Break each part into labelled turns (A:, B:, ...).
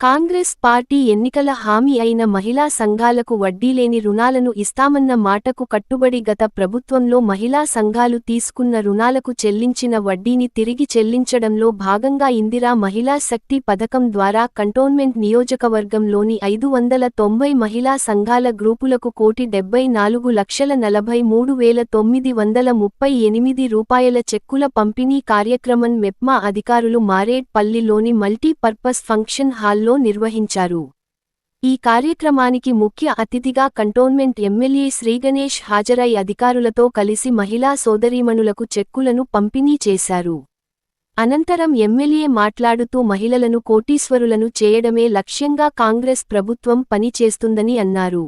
A: Congress party ఎన్నికల హామీ అయిన మహిళా సంఘాలకు వడ్డీలేని రుణాలను ఇస్తామన్న మాటకు కట్టుబడి గత ప్రభుత్వంలో మహిళా సంఘాలు తీసుకున్న రుణాలకు చెల్లించిన వడ్డీని తిరిగి చెల్లించడంలో భాగంగా ఇందిరా మహిళా శక్తి పథకం ద్వారా కంటోన్మెంట్ నియోజకవర్గంలోని ఐదు వందల తొంభై మహిళా సంఘాల గ్రూపులకు కోటి డెబ్బై నాలుగు లక్షల నలభై మూడు వేల తొమ్మిది వందల ముప్పై ఎనిమిది రూపాయల చెక్కుల పంపిణీ కార్యక్రమం మెప్మా అధికారులు మారేడ్పల్లిలోని మల్టీపర్పస్ ఫంక్షన్ హాల్లో నిర్వహించారు. ఈ కార్యక్రమానికి ముఖ్య అతిథిగా కంటోన్మెంట్ ఎమ్మెల్యే శ్రీగణేష్ హాజరై అధికారులతో కలిసి మహిళా సోదరీమణులకు చెక్కులను పంపిణీ చేశారు. అనంతరం ఎమ్మెల్యే మాట్లాడుతూ మహిళలను కోటీశ్వరులను చేయడమే లక్ష్యంగా కాంగ్రెస్ ప్రభుత్వం పనిచేస్తుందని అన్నారు.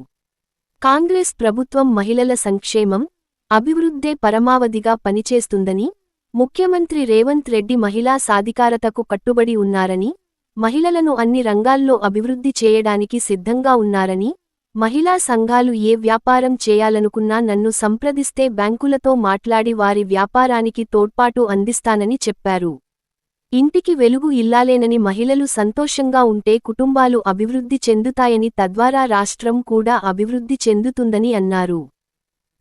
A: కాంగ్రెస్ ప్రభుత్వం మహిళల సంక్షేమం అభివృద్ధే పరమావధిగా పనిచేస్తుందని ముఖ్యమంత్రి రేవంత్ రెడ్డి మహిళా సాధికారతకు కట్టుబడి ఉన్నారని మహిళలను అన్ని రంగాల్లో అభివృద్ధి చేయడానికి సిద్ధంగా ఉన్నారని మహిళా సంఘాలు ఏ వ్యాపారం చేయాలనుకున్నా నన్ను సంప్రదిస్తే బ్యాంకులతో మాట్లాడి వారి వ్యాపారానికి తోడ్పాటు అందిస్తానని చెప్పారు. ఇంటికి వెలుగు ఇల్లాలేనని మహిళలు సంతోషంగా ఉంటే కుటుంబాలు అభివృద్ధి చెందుతాయని తద్వారా రాష్ట్రం కూడా అభివృద్ధి చెందుతుందని అన్నారు.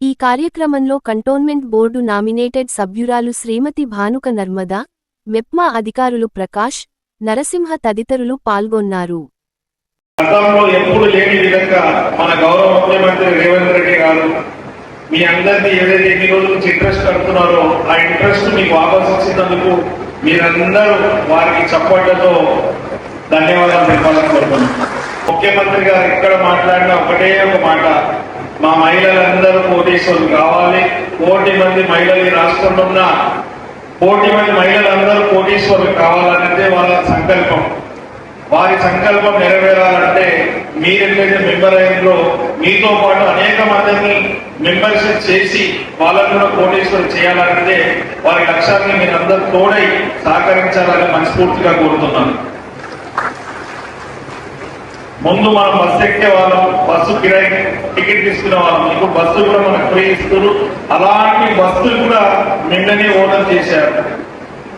A: ఈ కార్యక్రమంలో కంటోన్మెంట్ బోర్డు నామినేటెడ్ సభ్యురాలు శ్రీమతి భానుక నర్మదా మెప్మా అధికారులు ప్రకాష్ నరసింహ తదితరులు పాల్గొన్నారు.
B: గతంలో ఎప్పుడు లేని విధంగా మన గౌరవ ముఖ్యమంత్రి రేవంత్ రెడ్డి గారు మీ అందరినీ ఏదైతే ఎన్ని రోజుల నుంచి ఇంట్రెస్ట్ కడుతున్నారో ఆ ఇంట్రెస్ట్ మీకు వాపస్ ఇచ్చినందుకు మీరందరూ వారికి చప్పట్లతో ధన్యవాదాలు తెలపాలని కోరుతున్నాను ముఖ్యమంత్రి గారు ఇక్కడ మాట్లాడిన ఒకటే ఒక మాట మా మహిళలందరూ కోటీశ్వరులు కావాలి. కోటి మంది మహిళలు ఈ రాష్ట్రంలో ఉన్న కోటి మంది మహిళలందరూ కోటీశ్వరులు కావాలంటే వాళ్ళ వారి సంకల్పం నెరవేరాలంటే మీరెట్లయితే మెంబర్ అయ్యిందో మీతో పాటు అనేక మందిని మెంబర్షిప్ చేసి వాళ్ళని కూడా కోటేశ్వరం చేయాలంటే వారి లక్ష్యాన్ని మీరందరూ తోడై సహకరించాలని మనస్ఫూర్తిగా కోరుతున్నాను. ముందు మనం బస్సు ఎక్కే వాళ్ళం బస్సు కిరాయి టికెట్ తీసుకునే వాళ్ళం. ఇప్పుడు బస్సు కూడా మనకు ఫ్రీ ఇస్తున్నారు. అలాంటి బస్సులు కూడా నిన్ననే ఓనర్ చేశారు.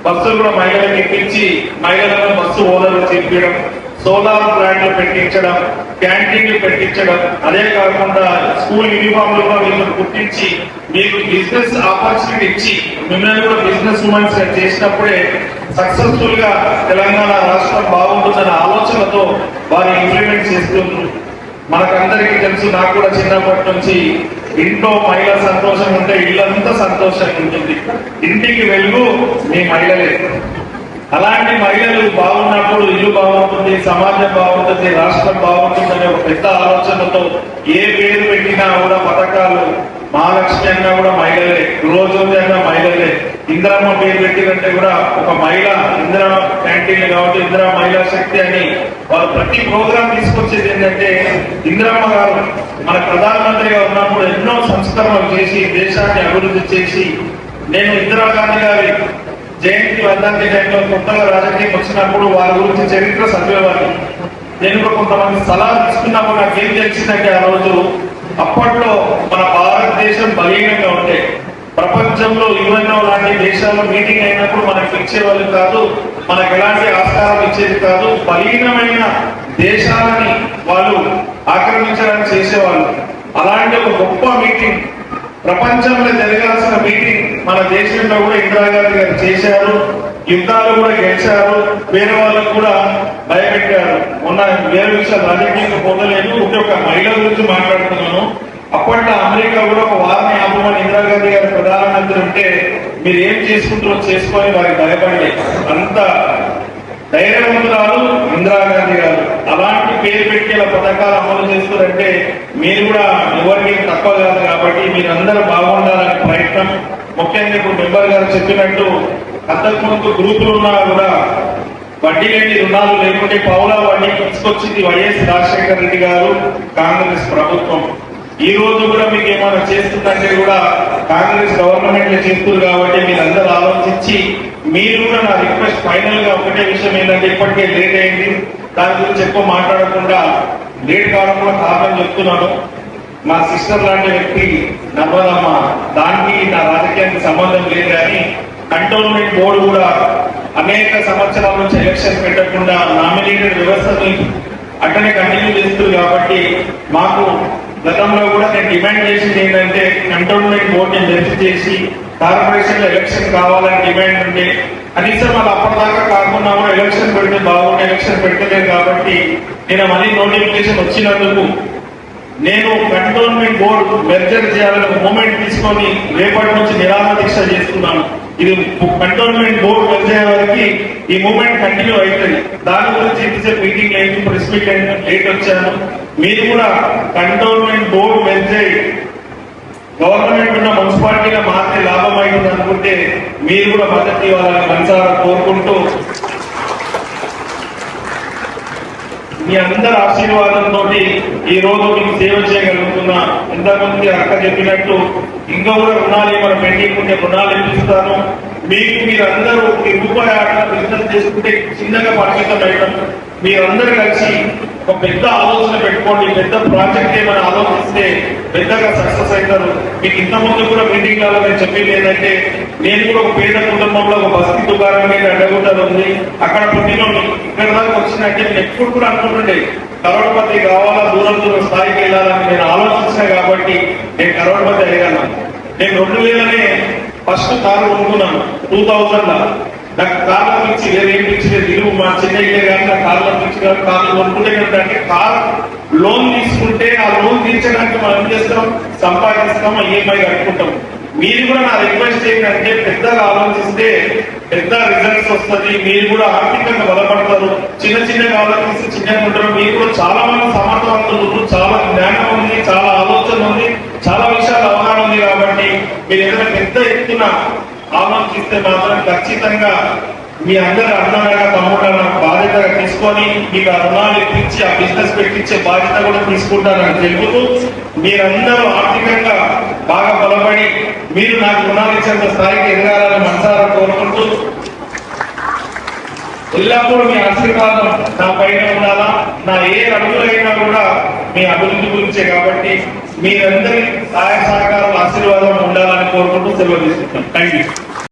B: బస్సులు కూడా మహిళలకు ఎక్కించి మహిళలను బస్సు ఓనర్లు చేపించడం సోలార్ ప్లాంట్లు పెట్టించడం క్యాంటీన్లు పెట్టించడం అదే కాకుండా స్కూల్ యూనిఫామ్లు కూడా వీళ్ళని గుర్తించి మీకు బిజినెస్ ఆపర్చునిటీ ఇచ్చి మిమ్మల్ని కూడా బిజినెస్ ఉమెన్స్ చేసినప్పుడే సక్సెస్ఫుల్గా తెలంగాణ రాష్ట్రం బాగుంటుందన్న ఆలోచనతో వారు ఇంప్లిమెంట్ చేస్తున్నారు. మనకందరికీ తెలుసు నాకు కూడా చిన్నప్పటి నుంచి ఇంట్లో మహిళ సంతోషం ఉంటే ఇల్లంతా సంతోషంగా ఉంటుంది. ఇంటికి వెలుగు మీ మహిళలే అలాంటి మహిళలు బాగున్నప్పుడు ఇల్లు బాగుంటుంది సమాజం బాగుంటుంది రాష్ట్రం బాగుంటుంది అనే ఒక పెద్ద ఆలోచనతో ఏ పేరు పెట్టినా కూడా పథకాలు మహాలక్ష్మి అన్నా కూడా మహిళలే గృహజ్యోతి అన్నా మహిళలే. ఇందిరమ్మ పేరు పెట్టినంటే కూడా ఒక మహిళ ఇందిరా క్యాంటీన్లు కాబట్టి ఇందిరా మహిళా శక్తి అని వాళ్ళు ప్రతి ప్రోగ్రాం తీసుకొచ్చేది ఏంటంటే ఇందిరమ్మ గారు మన ప్రధానమంత్రిగా ఉన్నప్పుడు ఎన్నో సంస్కరణలు చేసి దేశాన్ని అభివృద్ధి చేసి నేను ఇందిరాగాంధీ గారి జయంతి వర్ధంతి టైంలో కొత్తగా రాజకీయం వచ్చినప్పుడు వారి గురించి చరిత్ర చదివేవాడిని నేను కూడా కొంతమంది సలహా తీసుకున్నప్పుడు నాకు ఏం తెలిసిందంటే ఆ రోజు అప్పట్లో మన భారతదేశం బలీనంగా ఉంటే ప్రపంచంలో యుఎన్ఓ లాంటి దేశాల్లో మీటింగ్ అయినప్పుడు మనకు ఇచ్చేవాళ్ళు కాదు మనకు ఎలాంటి ఆస్కారం ఇచ్చేది కాదు బలీనమైన దేశాలని వాళ్ళు ఆక్రమించడానికి చేసేవాళ్ళు. అలాంటి ఒక గొప్ప మీటింగ్ ప్రపంచంలో జరగాల్సిన మీటింగ్ మన దేశంలో కూడా ఇందిరాగాంధీ గారు చేశారు యుద్ధాలు కూడా గెలిచారు వేరే వాళ్ళకు కూడా భయపెట్టారు. మొన్న వేరే విషయాలు రాజకీయంగా పొందలేదు ఉంటే ఒక మహిళ గురించి మాట్లాడుతున్నాను. అప్పట్లో అమెరికా కూడా ఒక వారిని ఆపమని ఇందిరాగాంధీ గారు ప్రధానమంత్రి ఉంటే మీరు ఏం చేసుకుంటారో చేసుకొని వారికి భయపడలేదు అంత ధైర్యవంతురాలు ఇందిరాగాంధీ గారు. అలాంటి పేరు పెట్టేలా పథకాలు అమలు చేస్తారంటే మీరు కూడా ఎవరికి తక్కువ కాదు. కాబట్టి మీరందరూ బాగుండాలనే ప్రయత్నం. ముఖ్యంగా ఇప్పుడు మెంబర్ గారు చెప్పినట్టు అంతకుముందు గ్రూపులు ఉన్నా కూడా వడ్డీ లేని రుణాలు లేకుంటే పౌలా వడ్డీ తీసుకొచ్చింది వైఎస్ రాజశేఖర రెడ్డి గారు కాంగ్రెస్ ప్రభుత్వం. ఈ రోజు కూడా మీకు ఏమైనా చేస్తుందంటే కూడా కాంగ్రెస్ గవర్నమెంట్ చేస్తుంది కాబట్టి మీరందరూ ఆలోచించి మీరు కూడా నా రిక్వెస్ట్ ఫైనల్గా ఒకటే విషయం ఏంటంటే ఇప్పటికే లేట్ అయింది. దాని గురించి ఎక్కువ మాట్లాడకుండా లేట్ కావడం కూడా కారణం చెప్తున్నాను. మా సిస్టర్ లాంటి వ్యక్తి నర్మదమ్మ దానికి నా రాజకీయానికి సంబంధం లేదు కానీ కంటోన్మెంట్ బోర్డు కూడా అనేక సంవత్సరాల నుంచి ఎలక్షన్ పెట్టకుండా నామినేటెడ్ వ్యవస్థని అట్లనే కంటిన్యూ చేస్తుంది కాబట్టి మాకు గతంలో కూడా నేను డిమాండ్ చేసింది ఏంటంటే కంటోన్మెంట్ బోర్డుని రద్దు చేసి కార్పొరేషన్లో ఎలక్షన్ కావాలని డిమాండ్ ఉంటే కనీసం అది అప్పటిదాకా కాకుండా కూడా ఎలక్షన్ పెడితే బాగుంటే ఎలక్షన్ పెట్టలేదు కాబట్టి నేను మళ్ళీ నోటిఫికేషన్ వచ్చినందుకు నేను కంటోన్మెంట్ బోర్డు మెర్జర్ చేయాలని ఒక మూమెంట్ తీసుకొని రేపటి నుంచి నిరాహార దీక్ష చేస్తున్నాను. ఇది కంటోన్మెంట్ బోర్డు మెర్జర్ వారికి ఈ మూమెంట్ కంటిన్యూ అవుతుంది. దాని గురించి ఇంతసేపు మీటింగ్ లేదు ప్రెస్ మీట్ లేట్ వచ్చాను. మీరు కూడా కంటోన్మెంట్ బోర్డు మెర్జర్ గవర్నమెంట్ ఉన్న మున్సిపాలిటీగా మాత్రమే లాభం అవుతుంది అనుకుంటే మీరు కూడా మద్దతు ఇవ్వాలని మనసారా కోరుకుంటూ మీ అందరి ఆశీర్వాదంతో ఈ రోజు మీకు సేవ చేయగలుగుతున్నా ఇంతకుముందు అక్క చెప్పినట్టు ఇంకా కూడా రుణాలు ఏమైనా పెండింగ్ ఉంటే రుణాలు ఇప్పిస్తాను. మీకు మీరందరూ ఈ రూపాయి ఆట బిజినెస్ చేసుకుంటే చిన్నగా పరిమితం అయ్యడం మీరందరూ కలిసి ఒక పెద్ద ఆలోచన పెట్టుకోండి. పెద్ద ప్రాజెక్ట్ ఏమైనా ఆలోచిస్తే పెద్దగా సక్సెస్ అవుతారు. మీకు ఇంత ముందు కూడా మీటింగ్లో నేను ఏంటంటే నేను కూడా ఒక పేద కుటుంబంలో ఒక బస్తీ దుకాణం మీద అడ్డగుంటారు ఉంది. అక్కడ పుట్టిన ఇక్కడ దాకా వచ్చినట్టే నేను ఎప్పుడు కూడా అనుకుంటుండే కరోడ్పతి కావాలా దూరం దూరం స్థాయికి వెళ్ళాలని నేను ఆలోచించిన కాబట్టి నేను కరోడ్పతి అయ్యాను నేను రెండు వేలనే ఫస్ట్ కారు కొనుక్కున్నాను. టూ థౌజండ్ నాకు కార్ల పిచ్చి వేరే ఏం పిచ్చి లేదు. ఇల్లు మా చిన్న ఇల్లే కానీ నా కార్ల పిచ్చి కానీ కార్లు కొనుక్కుంటే ఏంటంటే కార్ లోన్ తీసుకుంటే ఆ లోన్ తీర్చడానికి మనం ఏం చేస్తాం? సంపాదిస్తాం ఈఎంఐ కట్టుకుంటాం. మీరు కూడా నా రిక్వెస్ట్ ఏంటంటే పెద్దగా ఆలోచిస్తే పెద్ద రిజల్ట్స్ వస్తుంది. మీరు కూడా ఆర్థికంగా బలపడతారు. చిన్న చిన్నగా ఆలోచిస్తే చిన్నగా ఉంటారు మీరు కూడా చాలా మంది సమర్థవంతులు. చాలా జ్ఞానం ఉంది చాలా ఆలోచన ఉంది చాలా విషయాలు అవగాహన ఉంది కాబట్టి మీరు ఏదైనా పెద్ద ఎత్తున ఆలోచిస్తే మాత్రం ఖచ్చితంగా మీ అందరి అన్నగా తమ్ముడు బాధ్యతగా తీసుకొని మీకు ఆ రుణాలు ఇప్పించి ఆ బిజినెస్ పెట్టించే బాధ్యత కూడా తీసుకుంటారని తెలుపుతూ మీరందరూ ఆర్థికంగా బాగా బలపడి మీరు నాకు రుణాలు ఇచ్చేంత స్థాయికి ఎదగాలని మనసారా కోరుకుంటూ ఎల్లప్పుడూ మీ ఆశీర్వాదం నా పైన ఉండాలా? నా ఏ అడుగులైనా కూడా మీ అభివృద్ధి గురించే కాబట్టి మీరందరి సహాయ సహకారం ఆశీర్వాదం ఉండాలని కోరుకుంటూ సెలవు తీసుకుంటాం థ్యాంక్ యూ